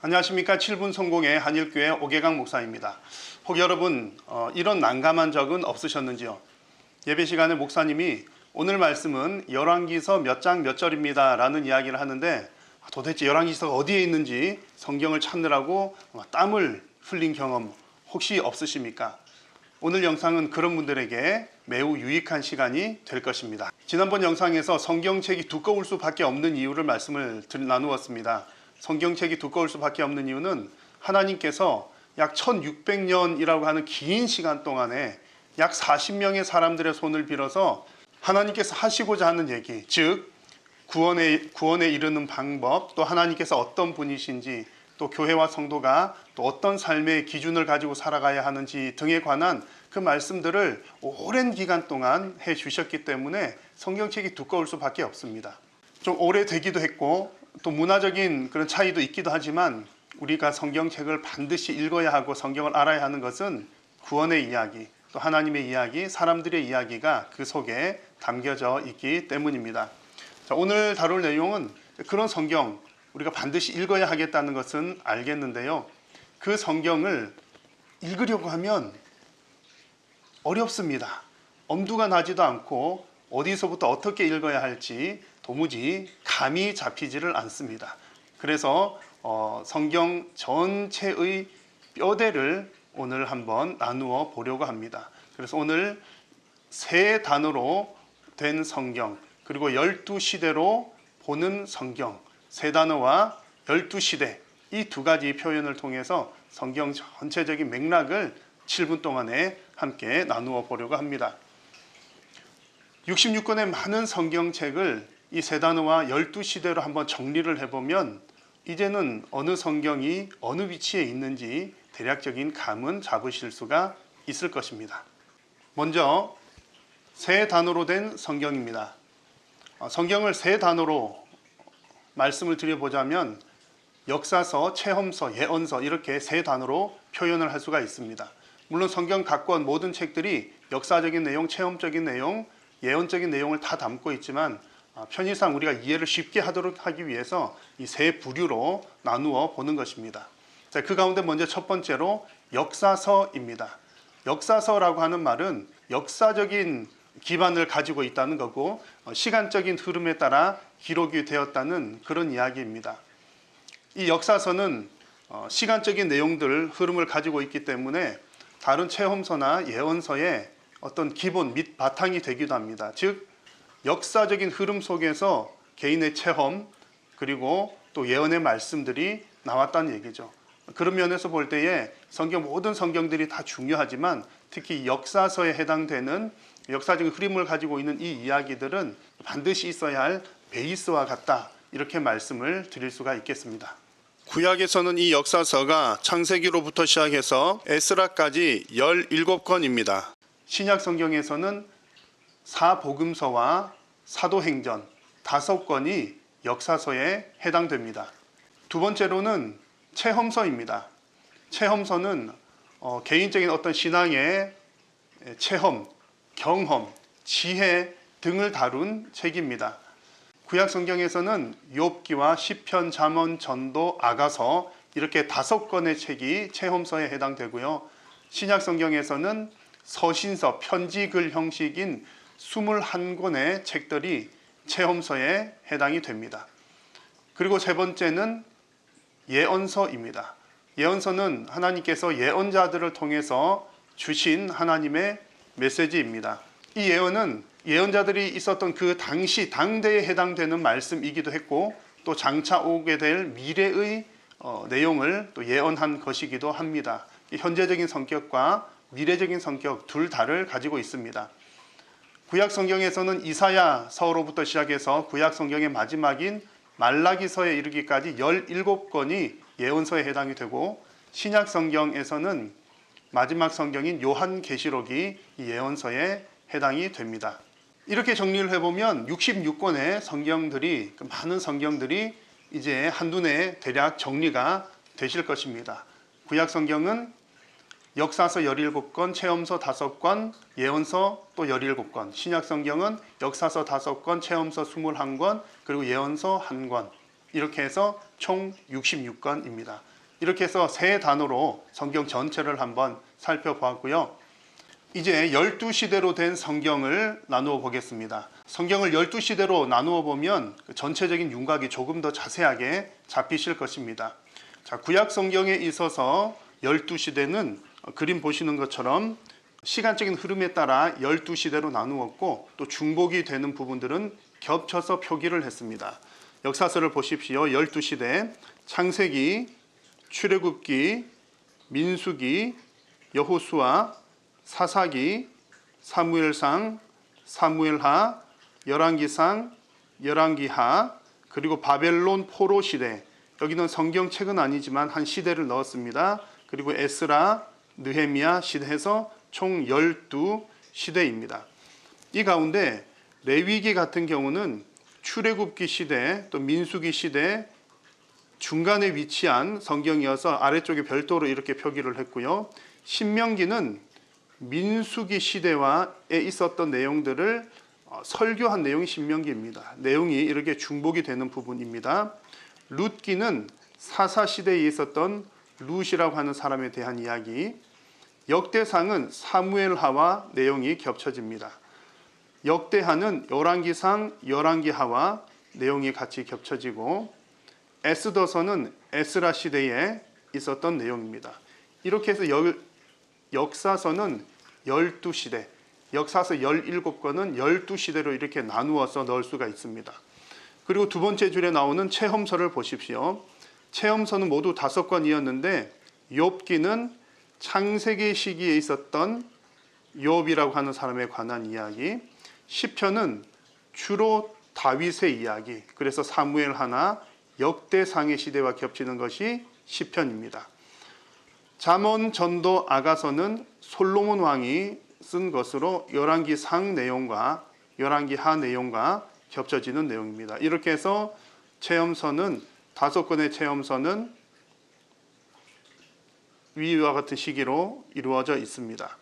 안녕하십니까 7분 성공의 한일교회 오계강 목사입니다. 혹 여러분 어, 이런 난감한 적은 없으셨는지요? 예배 시간에 목사님이 오늘 말씀은 열왕기서 몇 장 몇 절입니다 라는 이야기를 하는데 도대체 열왕기서가 어디에 있는지 성경을 찾느라고 땀을 흘린 경험 혹시 없으십니까? 오늘 영상은 그런 분들에게 매우 유익한 시간이 될 것입니다. 지난번 영상에서 성경책이 두꺼울 수밖에 없는 이유를 말씀을 들- 나누었습니다. 성경책이 두꺼울 수밖에 없는 이유는 하나님께서 약 1600년이라고 하는 긴 시간 동안에 약 40명의 사람들의 손을 빌어서 하나님께서 하시고자 하는 얘기, 즉 구원에 구원에 이르는 방법, 또 하나님께서 어떤 분이신지, 또 교회와 성도가 또 어떤 삶의 기준을 가지고 살아가야 하는지 등에 관한 그 말씀들을 오랜 기간 동안 해 주셨기 때문에 성경책이 두꺼울 수밖에 없습니다. 좀 오래되기도 했고 또 문화적인 그런 차이도 있기도 하지만 우리가 성경책을 반드시 읽어야 하고 성경을 알아야 하는 것은 구원의 이야기, 또 하나님의 이야기, 사람들의 이야기가 그 속에 담겨져 있기 때문입니다. 자, 오늘 다룰 내용은 그런 성경 우리가 반드시 읽어야 하겠다는 것은 알겠는데요. 그 성경을 읽으려고 하면 어렵습니다. 엄두가 나지도 않고 어디서부터 어떻게 읽어야 할지 도무지 감이 잡히지를 않습니다. 그래서 어, 성경 전체의 뼈대를 오늘 한번 나누어 보려고 합니다. 그래서 오늘 세 단어로 된 성경 그리고 열두 시대로 보는 성경 세 단어와 열두 시대 이 두 가지 표현을 통해서 성경 전체적인 맥락을 7분 동안에 함께 나누어 보려고 합니다. 66권의 많은 성경책을 이 세 단어와 열두 시대로 한번 정리를 해보면 이제는 어느 성경이 어느 위치에 있는지 대략적인 감은 잡으실 수가 있을 것입니다. 먼저 세 단어로 된 성경입니다. 어, 성경을 세 단어로 말씀을 드려보자면 역사서, 체험서, 예언서 이렇게 세 단어로 표현을 할 수가 있습니다. 물론 성경 각권 모든 책들이 역사적인 내용, 체험적인 내용, 예언적인 내용을 다 담고 있지만 아, 편의상 우리가 이해를 쉽게 하도록 하기 위해서 이 세 부류로 나누어 보는 것입니다. 자, 그 가운데 먼저 첫 번째로 역사서입니다. 역사서라고 하는 말은 역사적인 기반을 가지고 있다는 거고 어, 시간적인 흐름에 따라 기록이 되었다는 그런 이야기입니다. 이 역사서는 어, 시간적인 내용들 흐름을 가지고 있기 때문에 다른 체험서나 예언서의 어떤 기본 및 바탕이 되기도 합니다. 즉 역사적인 흐름 속에서 개인의 체험 그리고 또 예언의 말씀들이 나왔다는 얘기죠. 그런 면에서 볼 때에 성경 모든 성경들이 다 중요하지만 특히 역사서에 해당되는 역사적인 흐름을 가지고 있는 이 이야기들은 반드시 있어야 할 베이스와 같다. 이렇게 말씀을 드릴 수가 있겠습니다. 구약에서는 이 역사서가 창세기로부터 시작해서 에스라까지 17권입니다. 신약 성경에서는 사복음서와 사도행전 다섯 권이 역사서에 해당됩니다. 두 번째로는 체험서입니다. 체험서는 어, 개인적인 어떤 신앙의 체험, 경험, 지혜 등을 다룬 책입니다. 구약 성경에서는 욥기와 시편, 잠언, 전도, 아가서 이렇게 다섯 권의 책이 체험서에 해당되고요. 신약 성경에서는 서신서, 편지글 형식인 21권의 책들이 체험서에 해당이 됩니다. 그리고 세 번째는 예언서입니다. 예언서는 하나님께서 예언자들을 통해서 주신 하나님의 메시지입니다. 이 예언은 예언자들이 있었던 그 당시 당대에 해당되는 말씀이기도 했고 또 장차 오게 될 미래의 어, 내용을 또 예언한 것이기도 합니다. 이 현재적인 성격과 미래적인 성격 둘 다를 가지고 있습니다. 구약 성경에서는 이사야서로부터 시작해서 구약 성경의 마지막인 말라기서에 이르기까지 17권이 예언서에 해당이 되고 신약 성경에서는 마지막 성경인 요한계시록이 이 예언서에 해당이 됩니다. 이렇게 정리를 해보면 66권의 성경들이 그 많은 성경들이 이제 한눈에 대략 정리가 되실 것입니다. 구약 성경은 역사서 17권, 체험서 5권, 예언서 또 17권, 신약 성경은 역사서 5권, 체험서 21권, 그리고 예언서 1권. 이렇게 해서 총 66건입니다. 이렇게 해서 세 단어로 성경 전체를 한번 살펴보았고요. 이제 12시대로 된 성경을 나누어 보겠습니다. 성경을 12시대로 나누어 보면 그 전체적인 윤곽이 조금 더 자세하게 잡히실 것입니다. 자, 구약 성경에 있어서 12시대는 그림 보시는 것처럼 시간적인 흐름에 따라 12시대로 나누었고 또 중복이 되는 부분들은 겹쳐서 표기를 했습니다. 역사서를 보십시오. 12시대 창세기, 출애굽기, 민수기, 여호수아, 사사기, 사무엘상, 사무엘하, 열왕기상, 열왕기하, 그리고 바벨론 포로 시대. 여기는 성경책은 아니지만 한 시대를 넣었습니다. 그리고 에스라, 느헤미야 시대에서 총 12시대입니다. 이 가운데 레위기 같은 경우는 출애굽기 시대, 또 민수기 시대 중간에 위치한 성경이어서 아래쪽에 별도로 이렇게 표기를 했고요. 신명기는 민수기 시대와에 있었던 내용들을 어, 설교한 내용이 신명기입니다. 내용이 이렇게 중복이 되는 부분입니다. 룻기는 사사 시대에 있었던 룻이라고 하는 사람에 대한 이야기. 역대상은 사무엘하와 내용이 겹쳐집니다. 역대하는 열왕기상 열왕기하와 내용이 같이 겹쳐지고 에스더서는 에스라 시대에 있었던 내용입니다. 이렇게 해서 열, 역사서는 12시대, 역사서 17권은 12시대로 이렇게 나누어서 넣을 수가 있습니다. 그리고 두 번째 줄에 나오는 체험서를 보십시오. 체험서는 모두 다섯 권이었는데 욥기는 창세기 시기에 있었던 욥이라고 하는 사람에 관한 이야기, 시편은 주로 다윗의 이야기, 그래서 사무엘 하나, 역대상의 시대와 겹치는 것이 시편입니다. 잠언 전도 아가서는 솔로몬 왕이 쓴 것으로 열왕기 상 내용과 열왕기 하 내용과 겹쳐지는 내용입니다. 이렇게 해서 체험서는 다섯 권의 체험서는 위와 같은 시기로 이루어져 있습니다.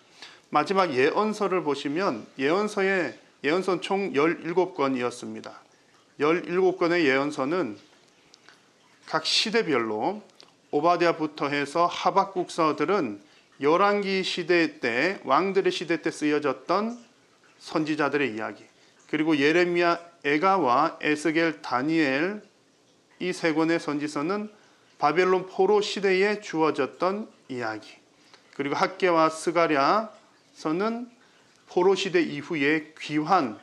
마지막 예언서를 보시면 예언서의 예언서는 총 17권이었습니다. 17권의 예언서는 각 시대별로 오바댜부터 해서 하박국서들은 열왕기 시대 때 왕들의 시대 때 쓰여졌던 선지자들의 이야기 그리고 예레미야, 에가와 에스겔, 다니엘 이 세 권의 선지서는 바벨론 포로 시대에 주어졌던 이야기 그리고 학계와 스가랴서는 포로 시대 이후에 귀환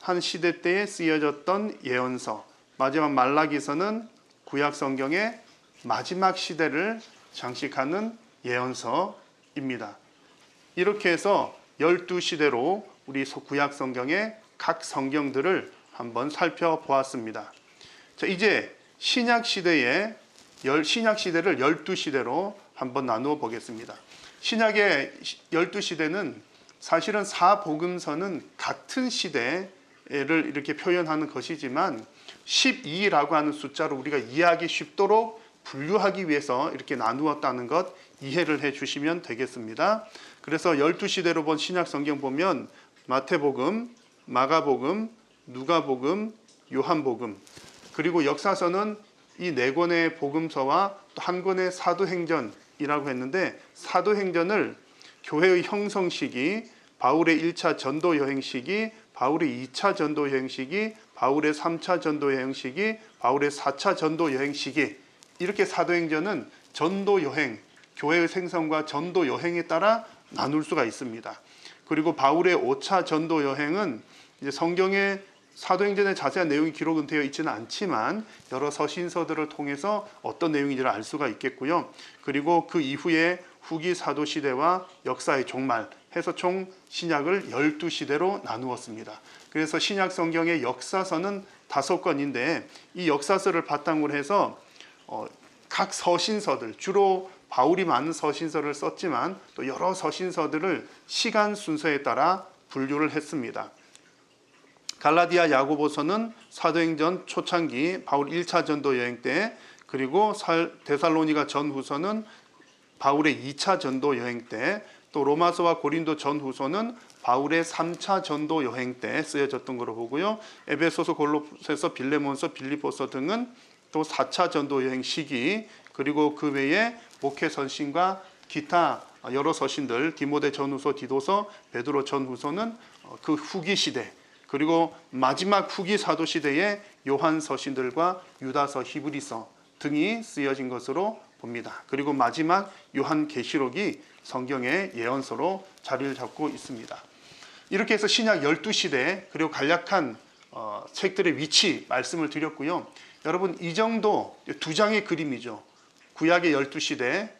한 시대 때에 쓰여졌던 예언서 마지막 말라기서는 구약 성경의 마지막 시대를 장식하는 예언서입니다. 이렇게 해서 12시대로 우리 구약 성경의 각 성경들을 한번 살펴보았습니다. 자, 이제 신약 시대의 신약 시대를 12시대로 한번 나누어 보겠습니다. 신약의 12시대는 사실은 사복음서는 같은 시대를 이렇게 표현하는 것이지만 12라고 하는 숫자로 우리가 이해하기 쉽도록 분류하기 위해서 이렇게 나누었다는 것 이해를 해 주시면 되겠습니다. 그래서 12시대로 본 신약 성경 보면 마태복음, 마가복음, 누가복음, 요한복음 그리고 역사서는 이 네 권의 복음서와 또 한 권의 사도행전 이라고 했는데 사도행전을 교회의 형성 시기, 바울의 1차 전도 여행 시기, 바울의 2차 전도 여행 시기, 바울의 3차 전도 여행 시기, 바울의 4차 전도 여행 시기 이렇게 사도행전은 전도 여행, 교회의 생성과 전도 여행에 따라 나눌 수가 있습니다. 그리고 바울의 5차 전도 여행은 성경에 사도행전의 자세한 내용이 기록은 되어 있지는 않지만 여러 서신서들을 통해서 어떤 내용인지를 알 수가 있겠고요. 그리고 그 이후에 후기 사도 시대와 역사의 종말 해서 총 신약을 12시대로 나누었습니다. 그래서 신약 성경의 역사서는 다섯 권인데 이 역사서를 바탕으로 해서 어, 각 서신서들 주로 바울이 많은 서신서를 썼지만 또 여러 서신서들을 시간 순서에 따라 분류를 했습니다. 갈라디아 야고보서는 사도행전 초창기 바울 1차 전도 여행 때 그리고 데살로니가 전후서는 바울의 2차 전도 여행 때 또 로마서와 고린도 전후서는 바울의 3차 전도 여행 때 쓰여졌던 것으로 보고요. 에베소서, 골로새서, 빌레몬서, 빌리포서 등은 또 4차 전도 여행 시기 그리고 그 외에 목회 선신과 기타 여러 서신들 디모데 전후서, 디도서, 베드로 전후서는 어, 그 후기 시대 그리고 마지막 후기 사도 시대의 요한 서신들과 유다서, 히브리서 등이 쓰여진 것으로 봅니다. 그리고 마지막 요한 계시록이 성경의 예언서로 자리를 잡고 있습니다. 이렇게 해서 신약 12시대 그리고 간략한 어, 책들의 위치 말씀을 드렸고요. 여러분 이 정도 두 장의 그림이죠. 구약의 12시대,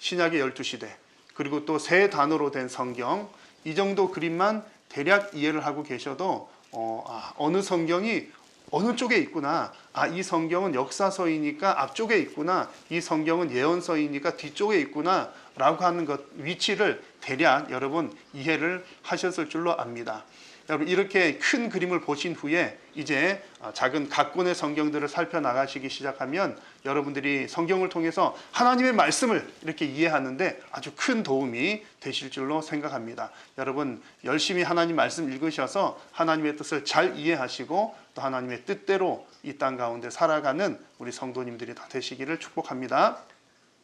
신약의 12시대, 그리고 또 세 단어로 된 성경 이 정도 그림만 대략 이해를 하고 계셔도 어, 아, 어느 성경이 어느 쪽에 있구나. 아, 이 성경은 역사서이니까 앞쪽에 있구나. 이 성경은 예언서이니까 뒤쪽에 있구나. 라고 하는 것, 위치를 대략 여러분 이해를 하셨을 줄로 압니다. 여러분, 이렇게 큰 그림을 보신 후에 이제 작은 각권의 성경들을 살펴나가시기 시작하면 여러분들이 성경을 통해서 하나님의 말씀을 이렇게 이해하는데 아주 큰 도움이 되실 줄로 생각합니다. 여러분, 열심히 하나님 말씀 읽으셔서 하나님의 뜻을 잘 이해하시고 또 하나님의 뜻대로 이 땅 가운데 살아가는 우리 성도님들이 다 되시기를 축복합니다.